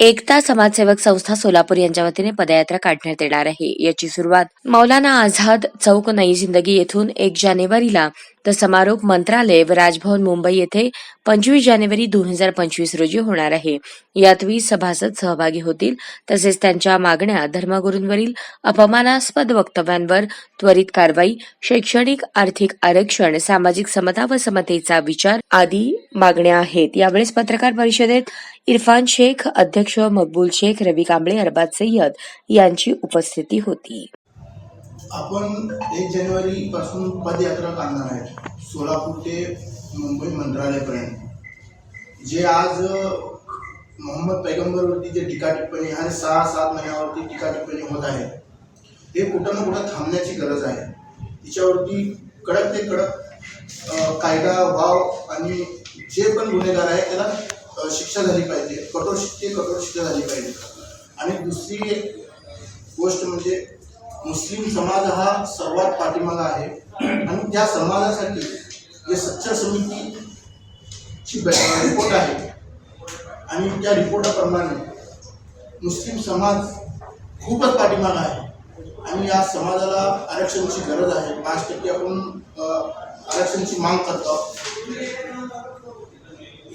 एकता समाजसेवक संस्था सोलापूर यांच्या वतीने पदयात्रा काढण्यात येणार आहे. याची सुरुवात मौलाना आझाद चौक नई जिंदगी येथून एक जानेवारीला तर समारोप मंत्रालय व राजभवन मुंबई येथे पंचवीस जानेवारी दोन हजार पंचवीस रोजी होणार आहे. यात वीस सभासद सहभागी होतील तसेच त्यांच्या मागण्या धर्मगुरूंवरील अपमानास्पद वक्तव्यांवर त्वरित कारवाई शैक्षणिक आर्थिक आरक्षण सामाजिक समता व समतेचा विचार आदी मागण्या आहेत. यावेळेस पत्रकार परिषदेत इरफान शेख अध्यक्ष मकबूल शेख रवी कांबळे अरबाज सय्यद यांची उपस्थिती होती. आपण एक जानेवारी पासून पदयात्रा काढणार आहे सोलापूर ते मुंबई मंत्रालयापर्यंत जे आज मोहम्मद पैगंबरवरती जे टीका टिप्पणी आणि सहा सात महिन्यावरती टीका टिप्पणी होत आहे हे कुठं ना कुठं थांबण्याची गरज आहे. तिच्यावरती कडक ते कडक कायदा वाव आणि जे पण गुन्हेगार आहे त्याला शिक्षा झाली पाहिजे. कठोर शिक्षे कठोर शिक्षा झाली पाहिजे. आणि दुसरी एक गोष्ट म्हणजे मुस्लिम समाज हा सर्वात पाठीमागा आहे. आणि त्या समाजासाठी जे सच्चा समितीची रिपोर्ट आहे. आणि त्या रिपोर्टाप्रमाणे मुस्लिम समाज खूपच पाठीमागा आहे. आणि या समाजाला आरक्षणाची गरज आहे. पाच टक्के आपण आरक्षणाची माग करतो.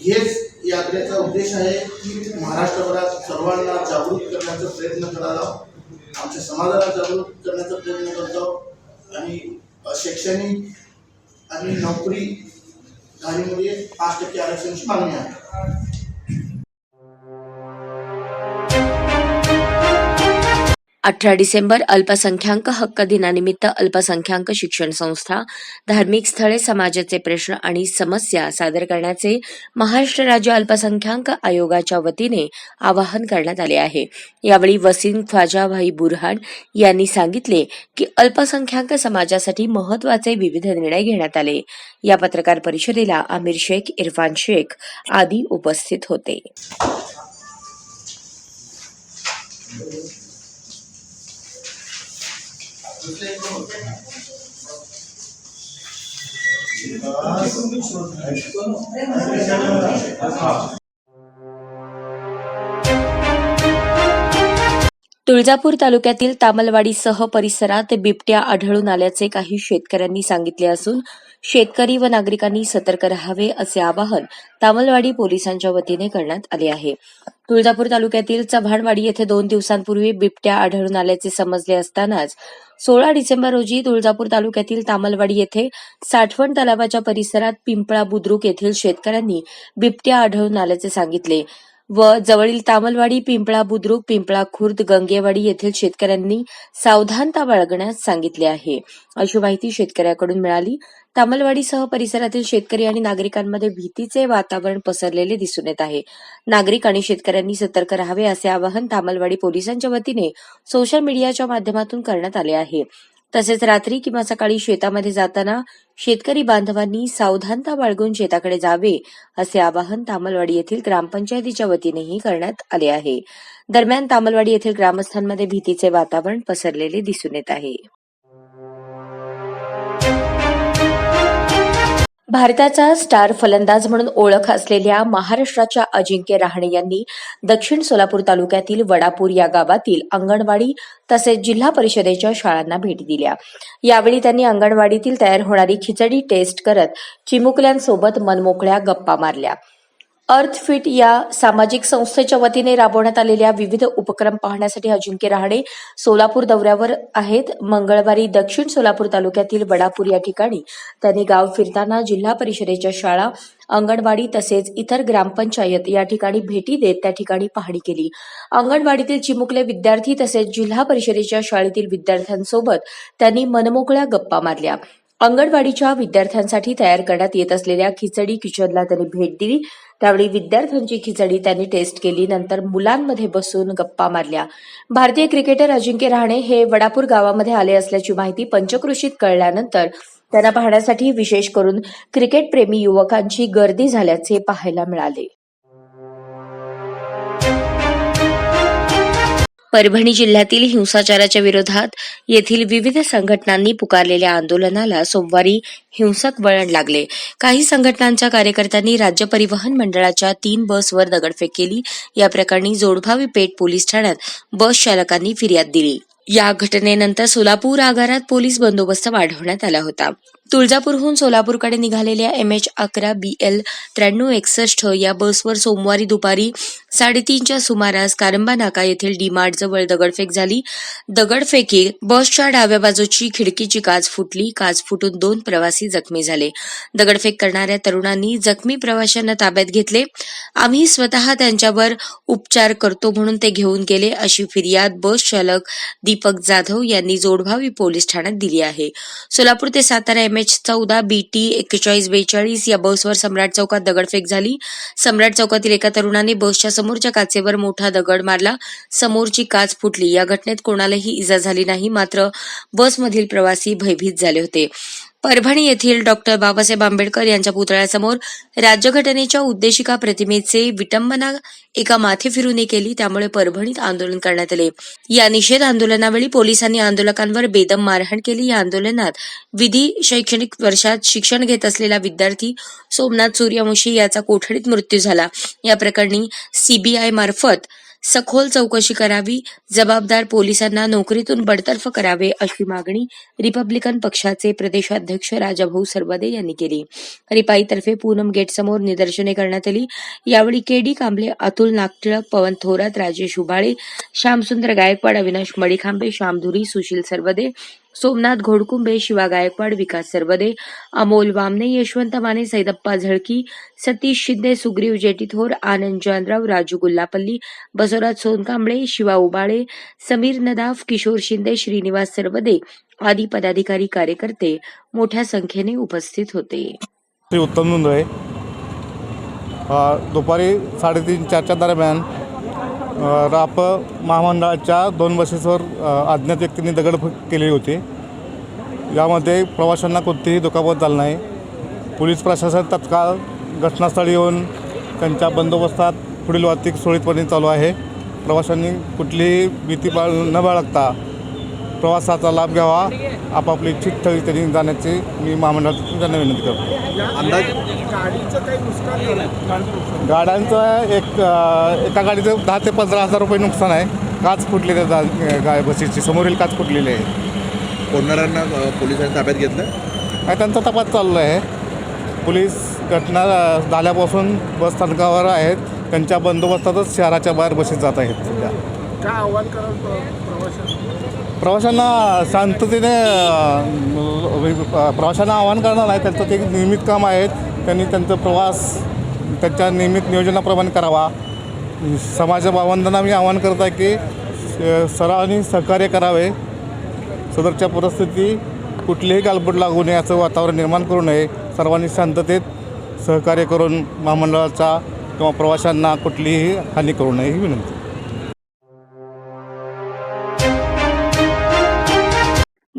हेच यात्रेचा उद्देश आहे की महाराष्ट्रभरात सर्वांना जागृत करण्याचा प्रयत्न करावा आमच्या समाजाला जागृत करण्याचा प्रयत्न करतो आणि शैक्षणिक आणि नोकरी धारीमध्ये पाच टक्के आरक्षणाची मागणी आहे. अठरा डिसेंबर अल्पसंख्याक हक्क दिनानिमित्त अल्पसंख्याक शिक्षण संस्था धार्मिक स्थळे समाजाचे प्रश्न आणि समस्या सादर करण्याचे महाराष्ट्र राज्य अल्पसंख्याक आयोगाच्या वतीने आवाहन करण्यात आले आहे. यावेळी वसीम ख्वाजाभाई बुरहान यांनी सांगितले की अल्पसंख्याक समाजासाठी महत्त्वाचे विविध निर्णय घेण्यात आले. या पत्रकार परिषदेला आमिर शेख इरफान शेख आदी उपस्थित होते. तुळजापूर तालुक्यातील तामलवाडीसह परिसरात बिबट्या आढळून आल्याचे काही शेतकऱ्यांनी सांगितले असून शेतकरी व नागरिकांनी सतर्क राहावे असे आवाहन तामलवाडी पोलिसांच्या वतीने करण्यात आले आहे. तुळजापूर तालुक्यातील चव्हाणवाडी येथे दोन दिवसांपूर्वी बिबट्या आढळून आल्याचे समजले असतानाच सोळा डिसेंबर रोजी तुळजापूर तालुक्यातील तामलवाडी येथे साठवण तलावाच्या परिसरात पिंपळा बुद्रुक येथील शेतकऱ्यांनी बिबट्या आढळून आल्याचे सांगितले. व जवळील तामलवाडी पिंपळा बुद्रुक पिंपळा खुर्द गंगेवाडी येथील शेतकऱ्यांनी सावधानता बाळगण्यास सांगितले आहे. अशी माहिती शेतकऱ्याकडून मिळाली. तामलवाडीसह परिसरातील शेतकरी आणि नागरिकांमध्ये भीतीचे वातावरण पसरलेले दिसून येत आहे. नागरिक आणि शेतकऱ्यांनी सतर्क राहावे असे आवाहन तामलवाडी पोलिसांच्या वतीने सोशल मीडियाच्या माध्यमातून करण्यात आले आहे. तसेच रात्री किंवा सकाळी शेतामध्ये जाताना शेतकरी बांधवांनी सावधानता बाळगून शेताकडे जावे असे आवाहन तामलवाडी येथील ग्रामपंचायतीच्या वतीनेही करण्यात आले आहे. दरम्यान तामलवाडी येथील ग्रामस्थांमध्ये भीतीचे वातावरण पसरलेले दिसून येत आहे. भारताचा स्टार फलंदाज म्हणून ओळख असलेल्या महाराष्ट्राच्या अजिंक्य रहाणे यांनी दक्षिण सोलापूर तालुक्यातील वडापूर या गावातील अंगणवाडी तसेच जिल्हा परिषदेच्या शाळांना भेट दिल्या. यावेळी त्यांनी अंगणवाडीतील तयार होणारी खिचडी टेस्ट करत चिमुकल्यांसोबत मनमोकळ्या गप्पा मारल्या. अर्थ फिट या सामाजिक संस्थेच्या वतीने राबवण्यात आलेल्या विविध उपक्रम पाहण्यासाठी अजिंक्य रहाणे सोलापूर दौऱ्यावर आहेत. मंगळवारी दक्षिण सोलापूर तालुक्यातील वडापूर या ठिकाणी त्यांनी गाव फिरताना जिल्हा परिषदेच्या शाळा अंगणवाडी तसेच इतर ग्रामपंचायत या ठिकाणी भेटी देत त्या ठिकाणी पाहणी केली. अंगणवाडीतील चिमुकले विद्यार्थी तसेच जिल्हा परिषदेच्या शाळेतील विद्यार्थ्यांसोबत त्यांनी मनमोकळ्या गप्पा मारल्या. अंगणवाडीच्या विद्यार्थ्यांसाठी तयार करण्यात येत असलेल्या खिचडी किचनला त्यांनी भेट दिली. त्यावेळी विद्यार्थ्यांची खिचडी त्यांनी टेस्ट केली. नंतर मुलांमध्ये बसून गप्पा मारल्या. भारतीय क्रिकेटर अजिंक्य रहाणे हे वडापूर गावामध्ये आले असल्याची माहिती पंचकृषीत कळल्यानंतर त्यांना पाहण्यासाठी विशेष करून क्रिकेटप्रेमी युवकांची गर्दी झाल्याचे पाहायला मिळाले. परभणी जिल्ह्यातील हिंसाचाराच्या विरोधात येथील विविध संघटनांनी पुकारलेल्या आंदोलनाला सोमवारी हिंसक वळण लागले. काही संघटनांच्या कार्यकर्त्यांनी राज्य परिवहन मंडळाच्या तीन बसवर दगडफेक केली. या प्रकरणी जोडभावी पेठ पोलीस ठाण्यात बस चालकांनी फिर्याद दिली. या घटनेनंतर सोलापूर आगारात पोलीस बंदोबस्त वाढवण्यात आला होता. तुळजापूरहून सोलापूरकडे निघालेल्या एम एच अकरा बी एल त्र्याण्णव एकसष्ट या बसवर सोमवारी दुपारी साडेतीनच्या सुमारास कारंबा नाका येथील डीमार्ट जवळ दगडफेक झाली. दगडफेकी बसच्या डाव्या बाजूची खिडकीची काच फुटली. काच फुटून दोन प्रवासी जखमी झाले. दगडफेक करणाऱ्या तरुणांनी जखमी प्रवाशांना ताब्यात घेतले. आम्ही स्वतः त्यांच्यावर उपचार करतो म्हणून ते घेऊन गेले अशी फिर्याद बस चालक दीपक जाधव यांनी जोडभावी पोलीस ठाण्यात दिली आहे. सोलापूर ते सातारा एम एच चौदा बी टी एक्केचाळीस बेचाळीस या बसवर सम्राट चौकात दगडफेक झाली. सम्राट चौकातील एका तरुणाने बसच्या समोरच्या काचेवर मोठा दगड मारला. समोरची काच फुटली. या घटनेत कोणालाही इजा झाली नाही मात्र बसमधील प्रवासी भयभीत झाले होते. परभणी येथील डॉक्टर बाबासाहेब आंबेडकर यांच्या पुतळ्यासमोर राज्यघटनेच्या उद्देशिका प्रतिमेचे विटंबना एका माथे फिरूने केली त्यामुळे परभणीत आंदोलन करण्यात आले. या निषेध आंदोलनावेळी पोलिसांनी आंदोलकांवर बेदम मारहाण केली. या आंदोलनात विधी शैक्षणिक वर्षात शिक्षण घेत असलेला विद्यार्थी सोमनाथ सूर्यवंशी याचा कोठडीत मृत्यू झाला. या प्रकरणी सीबीआय मार्फत सखोल चौकशी करावी जबाबदार पोलिसांना नोकरीतून बडतर्फ करावे अशी मागणी रिपब्लिकन पक्षाचे प्रदेशाध्यक्ष राजाभाऊ सरवदे यांनी केली. रिपाईतर्फे पूनम गेटसमोर निदर्शने करण्यात आली. यावेळी के डी कांबळे अतुल नागटिळक पवन थोरात राजेश उबाळे श्यामसुंदर गायकवाड अविनाश मडिखांबे श्यामधुरी सुशील सरवदे सोमनाथ घोडकुंबे शिवा गायकवाड विकास सरवदे अमोल वामने यशवंत माने सैदप्पा झळकी सतीश शिंदे सुग्रीव जेटीथोर आनंद जानराव राजू गुल्लापल्ली बसवराज सोनकांबळे शिवा उबाळे समीर नदाफ किशोर शिंदे श्रीनिवास सरवदे आदी पदाधिकारी कार्यकर्ते मोठ्या संख्येने उपस्थित होते. उत्तम दुपारी साडेतीन चारच्या दरम्यान राप महामंडळाच्या दोन बसेसवर अज्ञात व्यक्तींनी दगडफेक केली होती. यामध्ये प्रवाशांना कोणतीही दुखापत झाली नाही. पोलीस प्रशासन तत्काळ घटनास्थळी येऊन त्यांच्या बंदोबस्तात पुढील वाहतूक सुरळीतपणे चालू आहे. प्रवाशांनी कुठलीही भीती बाळ न बाळगता प्रवासाचा लाभ घ्यावा आपापली इच्छित स्थळी त्यांनी जाण्याची मी महामंडळातून त्यांना विनंती करतो. अंदाज गाडीचं काही नुकसान झालं गाड्यांचं एक एका गाडीचं दहा ते पंधरा हजार रुपये नुकसान आहे. काच फुटलेली आहे गा- गाय बसीची समोरील काच फुटलेली आहे. कोणाऱ्यांना अ, पोलिसांनी ताब्यात घेतलं? आणि त्यांचा तपास चालू आहे. पोलीस घटना झाल्यापासून बस स्थानकावर आहेत. त्यांच्या बंदोबस्तातच शहराच्या बाहेर बसेस जात आहेत सध्या. काय आव्हान प्रवाशांना? प्रवाशांना शांततेने प्रवाशांना आवाहन करणार नाही. त्यांचं ते नियमित काम आहेत त्यांनी त्यांचा प्रवास त्यांच्या नियमित नियोजनाप्रमाणे करावा. समाज बांधवांना मी आवाहन करत आहे की सरावानी सहकार्य करावे. सदरच्या परिस्थिती कुठलीही गालबोट लागू नये असं वातावरण निर्माण करू नये. सर्वांनी शांततेत सहकार्य करून महामंडळाचा किंवा प्रवाशांना कुठलीही हानी करू नये ही विनंती.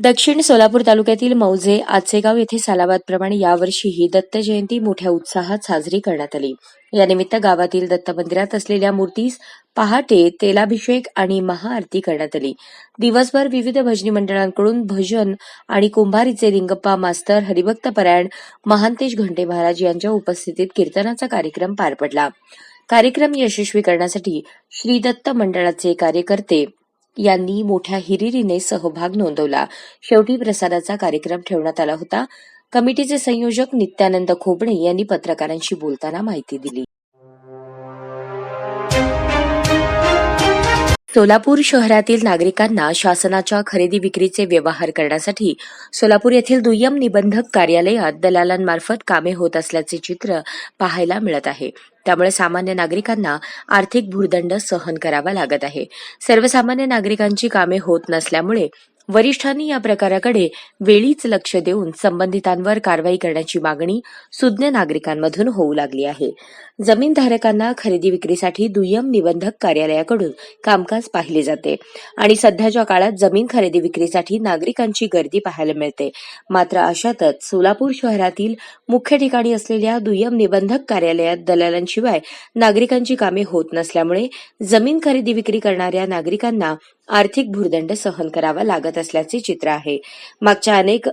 दक्षिण सोलापूर तालुक्यातील मौजे आचेगाव येथे सालाबादप्रमाणे यावर्षीही दत्त जयंती मोठ्या उत्साहात साजरी करण्यात आली. यानिमित्त गावातील दत्त मंदिरात असलेल्या मूर्तीस पहाटे तेलाभिषेक आणि महाआरती करण्यात आली. दिवसभर विविध भजनी मंडळांकडून भजन आणि कुंभारीचे लिंगप्पा मास्तर हरिभक्त परायण महांतेश घंटे महाराज यांच्या उपस्थितीत कीर्तनाचा कार्यक्रम पार पडला. कार्यक्रम यशस्वी करण्यासाठी श्री दत्त मंडळाचे कार्यकर्ते यांनी मोठ्या हिरिरीने सहभाग नोंदवला. शेवटी प्रसादाचा कार्यक्रम ठेवण्यात आला होता. कमिटीचे संयोजक नित्यानंद खोबणे यांनी पत्रकारांशी बोलताना माहिती दिली. सोलापूर शहरातील नागरिकांना शासनाच्या खरेदी विक्रीचे व्यवहार करण्यासाठी सोलापूर येथील दुय्यम निबंधक कार्यालयात दलालांमार्फत कामे होत असल्याचे चित्र पाहायला मिळत आहे. त्यामुळे सामान्य नागरिकांना आर्थिक भूर्दंड सहन करावा लागत आहे. सर्वसामान्य नागरिकांची कामे होत नसल्यामुळे वरिष्ठांनी या प्रकाराकडे वेळीच लक्ष देऊन संबंधितांवर कारवाई करण्याची मागणी सुज्ञ नागरिकांमधून होऊ लागली आहे. जमीनधारकांना खरेदी विक्रीसाठी दुय्यम निबंधक कार्यालयाकडून कामकाज पाहिले जाते आणि सध्याच्या काळात जमीन खरेदी विक्रीसाठी नागरिकांची गर्दी पाहायला मिळते. मात्र अशातच सोलापूर शहरातील मुख्य ठिकाणी असलेल्या दुय्यम निबंधक कार्यालयात दलालांशिवाय नागरिकांची कामे होत नसल्यामुळे जमीन खरेदी विक्री करणाऱ्या नागरिकांना आर्थिक भूर्दंड सहन करावा लागत असल्याचे चित्र आहे. मागच्या अनेक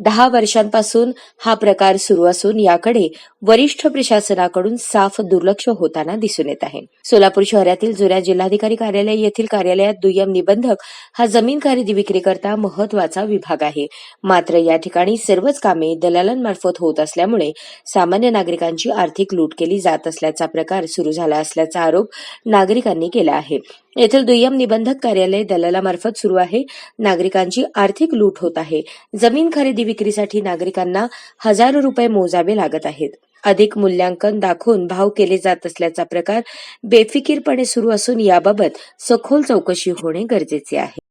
दहा वर्षांपासून हा प्रकार सुरू असून याकडे वरिष्ठ प्रशासनाकडून साफ दुर्लक्ष होताना दिसून येत आहे. सोलापूर शहरातील जुन्या जिल्हाधिकारी कार्यालय येथील कार्यालयात दुय्यम निबंधक हा जमीन खरेदी विक्रीकरता महत्त्वाचा विभाग आहे. मात्र या ठिकाणी सर्वच कामे दलालांमार्फत होत असल्यामुळे सामान्य नागरिकांची आर्थिक लूट केली जात असल्याचा प्रकार सुरू झाला असल्याचा आरोप नागरिकांनी केला आहे. येथील दुय्यम निबंधक कार्यालय दलालामार्फत सुरू आहे. नागरिकांची आर्थिक लूट होत आहे. जमीन खरेदी विक्रीसाठी नागरिकांना हजारो रुपये मोजावे लागत आहेत. अधिक मूल्यांकन दाखवून भाव केले जात असल्याचा प्रकार बेफिकीरपणे सुरू असून याबाबत सखोल चौकशी होणे गरजेचे आहे.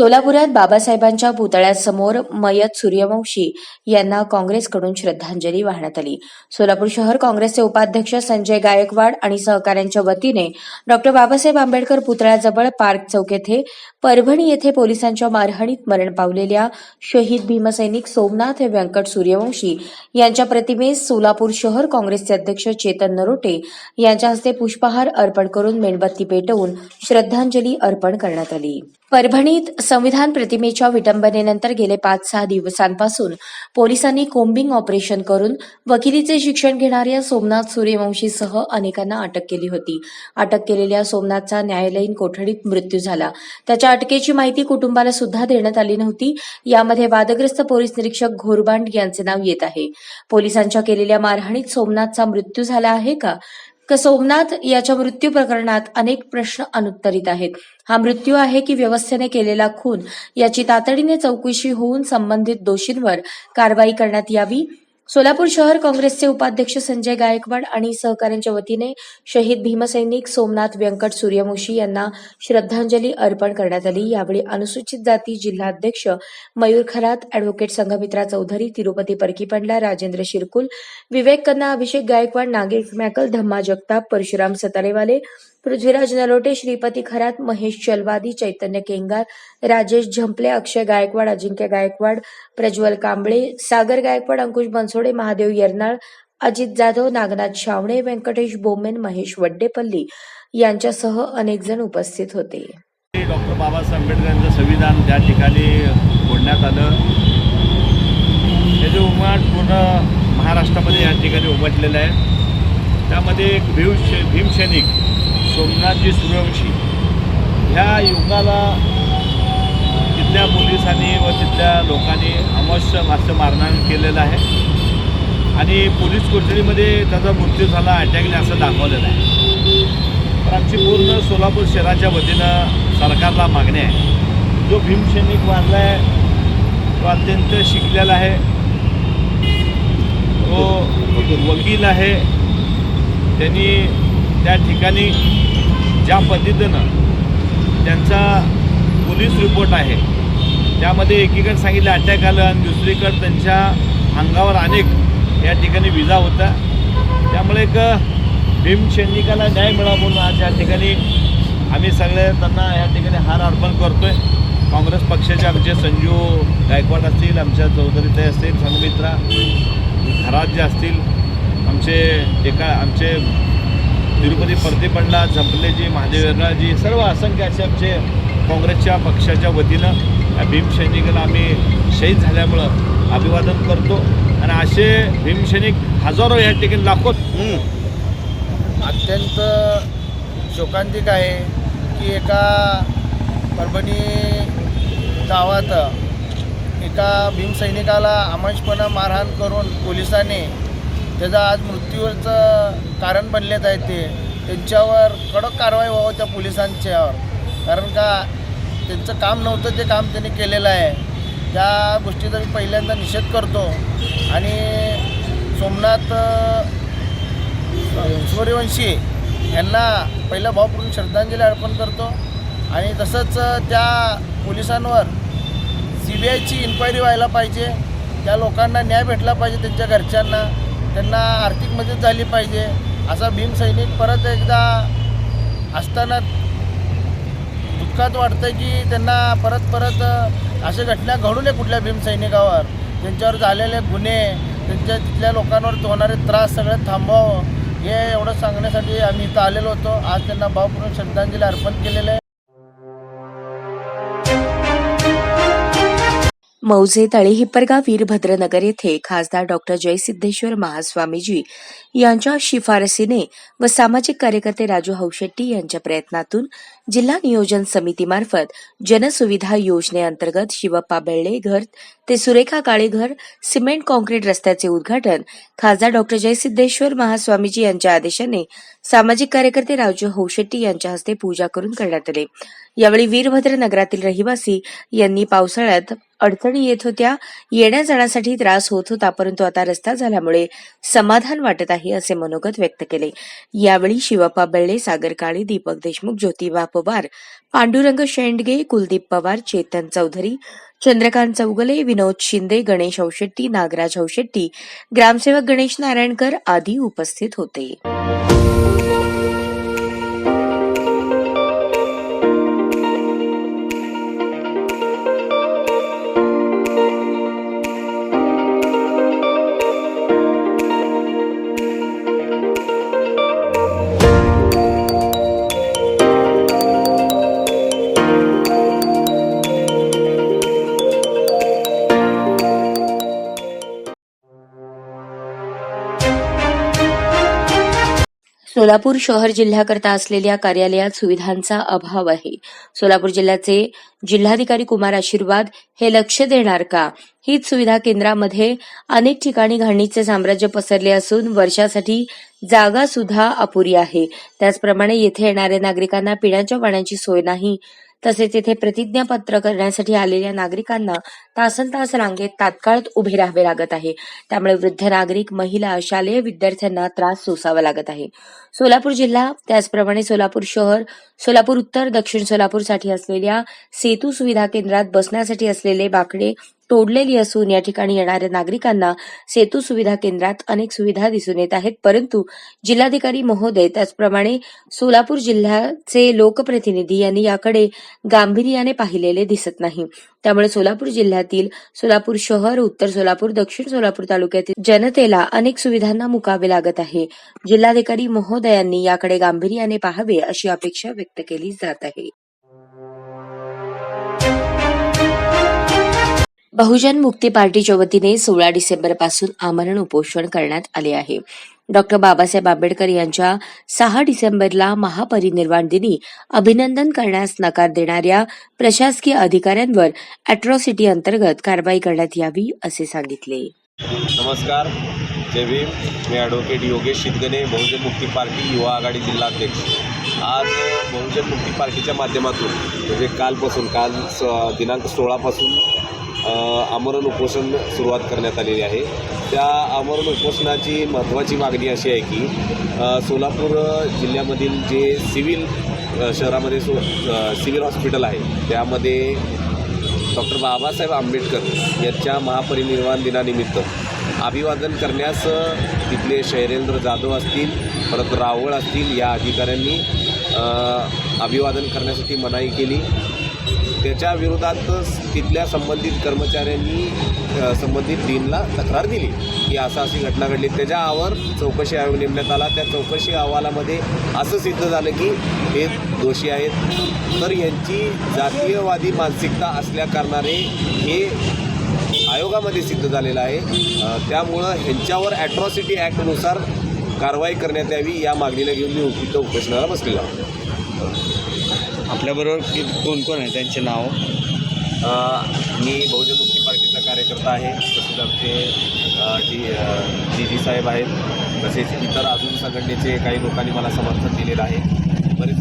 सोलापुरात बाबासाहेबांच्या पुतळ्यासमोर मयत सूर्यवंशी यांना काँग्रेसकडून श्रद्धांजली वाहण्यात आली. सोलापूर शहर काँग्रेसचे उपाध्यक्ष संजय गायकवाड आणि सहकाऱ्यांच्या वतीने डॉक्टर बाबासाहेब आंबेडकर पुतळ्याजवळ पार्क चौक येथे परभणी येथे पोलिसांच्या मारहाणीत मरण पावलेल्या शहीद भीमसैनिक सोमनाथ व्यंकट सूर्यवंशी यांच्या प्रतिमेस सोलापूर शहर काँग्रेसचे अध्यक्ष चेतन नरोटे यांच्या हस्ते पुष्पहार अर्पण करून मेणबत्ती पेटवून श्रद्धांजली अर्पण करण्यात आली. परभणीत संविधान प्रतिमेच्या विटंबनेनंतर गेले पाच सहा दिवसांपासून पोलिसांनी कोम्बिंग ऑपरेशन करून वकिलीचे शिक्षण घेणाऱ्या सोमनाथ सूर्यवंशीसह अनेकांना अटक केली होती. अटक केलेल्या सोमनाथचा न्यायालयीन कोठडीत मृत्यू झाला. त्याच्या अटकेची माहिती कुटुंबाला सुद्धा देण्यात आली नव्हती. यामध्ये वादग्रस्त पोलीस निरीक्षक घोरबांड यांचे नाव येत आहे. पोलिसांच्या केलेल्या मारहाणीत सोमनाथचा मृत्यू झाला आहे का? का सोमनाथ याच्या मृत्यू प्रकरणात अनेक प्रश्न अनुत्तरित आहेत. हा मृत्यू आहे की व्यवस्थेने केलेला खून याची तातडीने चौकशी होऊन संबंधित दोषींवर कारवाई करण्यात यावी? सोलापूर शहर काँग्रेसचे उपाध्यक्ष संजय गायकवाड आणि सहकाऱ्यांच्या वतीने शहीद भीमसैनिक सोमनाथ व्यंकट सूर्यवंशी यांना श्रद्धांजली अर्पण करण्यात आली. यावेळी अनुसूचित जाती जिल्हाध्यक्ष मयूर खरात अॅडव्होकेट संघमित्रा चौधरी तिरुपती परकीपंडला राजेंद्र शिरकुल विवेक कन्ना अभिषेक गायकवाड नागेश मॅकल धम्मा जगताप परशुराम सतारेवाले पृथ्वीराज नलोटे श्रीपती खरात महेश चलवादी चैतन्य केंगार राजेश झंपले अक्षय गायकवाड अजिंक्य गायकवाड प्रज्वल कांबळे सागर गायकवाड अंकुश बनसोडे महादेव यरनाळ अजित जाधव नागनाथ शावणे व्यंकटेश बोमेन महेश वड्डेपल्ली यांच्यासह अनेक जण उपस्थित होते. डॉक्टर बाबासाहेब आंबेडकरांचं संविधान त्या ठिकाणी फोडण्यात आलं. त्याचे उमाट पूर्ण महाराष्ट्रामध्ये या ठिकाणी उमटलेलं आहे. त्यामध्ये एक भीम भीमसैनिक सोमनाथजी सूर्यवंशी ह्या युगाला तिथल्या पोलिसांनी व तिथल्या लोकांनी अमोश मास्य मारहाण केलेलं आहे. आणि पोलीस कोठडीमध्ये त्याचा मृत्यू झाला अटॅकने असं दाखवलेलं आहे. तर आमची पूर्ण सोलापूर शहराच्या वतीनं सरकारला मागणी आहे. जो भीमसैनिक वाढला आहे तो अत्यंत शिकलेला आहे. तो वकील आहे. त्यांनी त्या ठिकाणी ज्या पद्धतीनं त्यांचा पोलीस रिपोर्ट आहे त्यामध्ये एकीकडे सांगितलं अटॅक आलं आणि दुसरीकडे त्यांच्या अंगावर अनेक या ठिकाणी विजा होता त्यामुळे एक भीमसैनिकाला न्याय मिळावा म्हणून आज या ठिकाणी आम्ही सगळे त्यांना या ठिकाणी हार अर्पण करतो आहे काँग्रेस पक्षाचे आमचे संजू गायकवाड असतील आमच्या चौधरी ते असतील संघमित्रा घरात जे असतील आमचे एका आमचे तिरुपती परतीपंडला झंपलेजी महादेवराजी सर्व असंख्य असे आमचे काँग्रेसच्या पक्षाच्या वतीनं भीमसैनिकाला आम्ही शहीद झाल्यामुळं अभिवादन करतो. आणि असे भीमसैनिक हजारो या ठिकाणी लाखो अत्यंत शोकांतिक आहे की एका परभणी गावात एका भीमसैनिकाला आमांशपणा मारहाण करून पोलिसांनी त्याचा आज मृत्यूवरचं कारण बनलेत आहे ते. त्यांच्यावर कडक कारवाई व्हावं त्या पोलिसांच्यावर कारण का त्यांचं काम नव्हतं ते काम त्यांनी केलेलं आहे. त्या गोष्टीचा मी पहिल्यांदा निषेध करतो. आणि सोमनाथ सूर्यवंशी यांना भाव भावपूर्ण श्रद्धांजली अर्पण करतो. आणि तसंच त्या पोलिसांवर सी बी आयची इन्क्वायरी व्हायला पाहिजे. त्या लोकांना न्याय भेटला पाहिजे त्यांच्या घरच्यांना. त्यांना आर्थिक मदत झाली पाहिजे. असा भीम सैनिक परत एकदा असताना दुःखात वाटतं की त्यांना परत परत अशा घटना घडू नये कुठल्या भीमसैनिकावर त्यांच्यावर झालेले गुन्हे त्यांच्या तिथल्या लोकांवर होणारे त्रास सगळे थांबवावं हे एवढं सांगण्यासाठी आम्ही इथं आलेलो होतो. आज त्यांना भावपूर्ण श्रद्धांजली अर्पण केलेलं आहे. मौजे तळे हिप्परगाव वीरभद्रनगर येथे खासदार डॉक्टर जयसिद्धेश्वर महास्वामीजी यांच्या शिफारसीने व सामाजिक कार्यकर्ते राजू हौशेट्टी यांच्या प्रयत्नातून जिल्हा नियोजन समितीमार्फत जनसुविधा योजनेअंतर्गत शिवप्पा बेळ्ळे घर ते सुरेखा काळेघर सिमेंट कॉन्क्रीट रस्त्याचे उद्घाटन. खासदार डॉक्टर जयसिद्धेश्वर महास्वामीजी यांच्या आदेशाने सामाजिक कार्यकर्ते रावजी होशेट्टी यांच्या हस्ते पूजा करून करण्यात आले. यावेळी वीरभद्र नगरातील रहिवासी यांनी पावसाळ्यात अडचणी येत होत्या येण्या जाण्यासाठी त्रास होत होता परंतु आता रस्ता झाल्यामुळे समाधान वाटत आहे असे मनोगत व्यक्त केले. यावेळी शिवप्पा बेळे सागर काळे दीपक देशमुख ज्योतिबा पवार पांडुरंग शेंडगे कुलदीप पवार चेतन चौधरी चंद्रकांत चौगले विनोद शिंदे गणेश औशेट्टी नागराज औशेट्टी. ग्रामसेवक गणेश नारायणकर आदी उपस्थित होते. सोलापूर शहर जिल्ह्याकरता असलेल्या कार्यालयात सुविधांचा अभाव आहे. सोलापूर जिल्ह्याचे जिल्हाधिकारी कुमार आशीर्वाद हे लक्ष देणार का? हीच सुविधा केंद्रामध्ये अनेक ठिकाणी घाणीचे साम्राज्य पसरले असून वर्षासाठी जागा सुद्धा अपुरी आहे. त्याचप्रमाणे येथे येणाऱ्या नागरिकांना पिण्याच्या पाण्याची सोय नाही तसेच येथे प्रतिज्ञापत्र करण्यासाठी आलेल्या नागरिकांना तासन तास रांगेत तात्काळ उभे राहावे लागत आहे. त्यामुळे वृद्ध नागरिक महिला शालेय विद्यार्थ्यांना त्रास सोसावा लागत आहे. सोलापूर जिल्हा त्याचप्रमाणे सोलापूर शहर सोलापूर उत्तर दक्षिण सोलापूरसाठी असलेल्या सेतू सुविधा केंद्रात बसण्यासाठी असलेले बाकडे तोडलेली असून या ठिकाणी येणाऱ्या नागरिकांना सेतू सुविधा केंद्रात अनेक सुविधा दिसून येत आहेत. परंतु जिल्हाधिकारी महोदय त्याचप्रमाणे सोलापूर जिल्ह्याचे लोकप्रतिनिधी यांनी याकडे गांभीर्याने पाहिलेले दिसत नाही. त्यामुळे सोलापूर जिल्ह्यातील सोलापूर शहर उत्तर सोलापूर दक्षिण सोलापूर तालुक्यातील जनतेला अनेक सुविधांना मुकावे लागत आहे. जिल्हाधिकारी महोदयांनी याकडे गांभीर्याने पाहावे अशी अपेक्षा व्यक्त केली जात आहे. बहुजन मुक्ती पार्टीच्या वतीने सोळा डिसेंबरपासून आमरण उपोषण करण्यात आले आहे. डॉक्टर बाबासाहेब आंबेडकर यांच्या सहा डिसेंबरला महापरिनिर्वाण दिनी अभिनंदन करण्यास नकार देणाऱ्या प्रशासकीय अधिकाऱ्यांवर अॅट्रॉसिटी अंतर्गत कारवाई करण्यात यावी असे सांगितले. नमस्कार. जय भीम. मी ॲडव्होकेट योगेश शिदगणे बहुजन मुक्ती पार्टी युवा आघाडी जिल्हाध्यक्ष आज बहुजन मुक्ती पार्टीच्या माध्यमातून म्हणजे कालपासून काल दिनांक सोळापासून आमरण उपोषण सुरुवात करण्यात आलेली आहे. त्या आमरण उपोषणाची महत्त्वाची मागणी अशी आहे की सोलापूर जिल्ह्यामधील जे सिव्हिल शहरामध्ये सो सिव्हिल हॉस्पिटल आहे त्यामध्ये डॉक्टर बाबासाहेब आंबेडकर यांच्या महापरिनिर्वाण दिनानिमित्त अभिवादन करण्यास तिथले शैलेंद्र जाधव असतील परत रावळ असतील या अधिकाऱ्यांनी अभिवादन करण्यासाठी मनाई केली. त्याच्या विरोधात तिथल्या संबंधित कर्मचाऱ्यांनी संबंधित डीनला तक्रार दिली की असं अशी घटना घडली. त्याच्यावर चौकशी आयोग नेमण्यात आला. त्या चौकशी अहवालामध्ये असं सिद्ध झालं की हे दोषी आहेत. तर यांची जातीयवादी मानसिकता असल्याकारणारे हे आयोगामध्ये सिद्ध झालेलं आहे. त्यामुळं ह्यांच्यावर ॲट्रॉसिटी ॲक्टनुसार कारवाई करण्यात यावी या मागणीला घेऊन मी इथं उपोषणाला बसलेलो आपल्याबरोबर कि कोण कोण आहे त्यांचे नाव? मी बहुजन मुक्ती पार्टीचा कार्यकर्ता आहे. तसेच आमचे डी डी जी साहेब आहेत. तसेच इतर अजून संघटनेचे काही लोकांनी मला समर्थन दिलेलं आहे. बरेच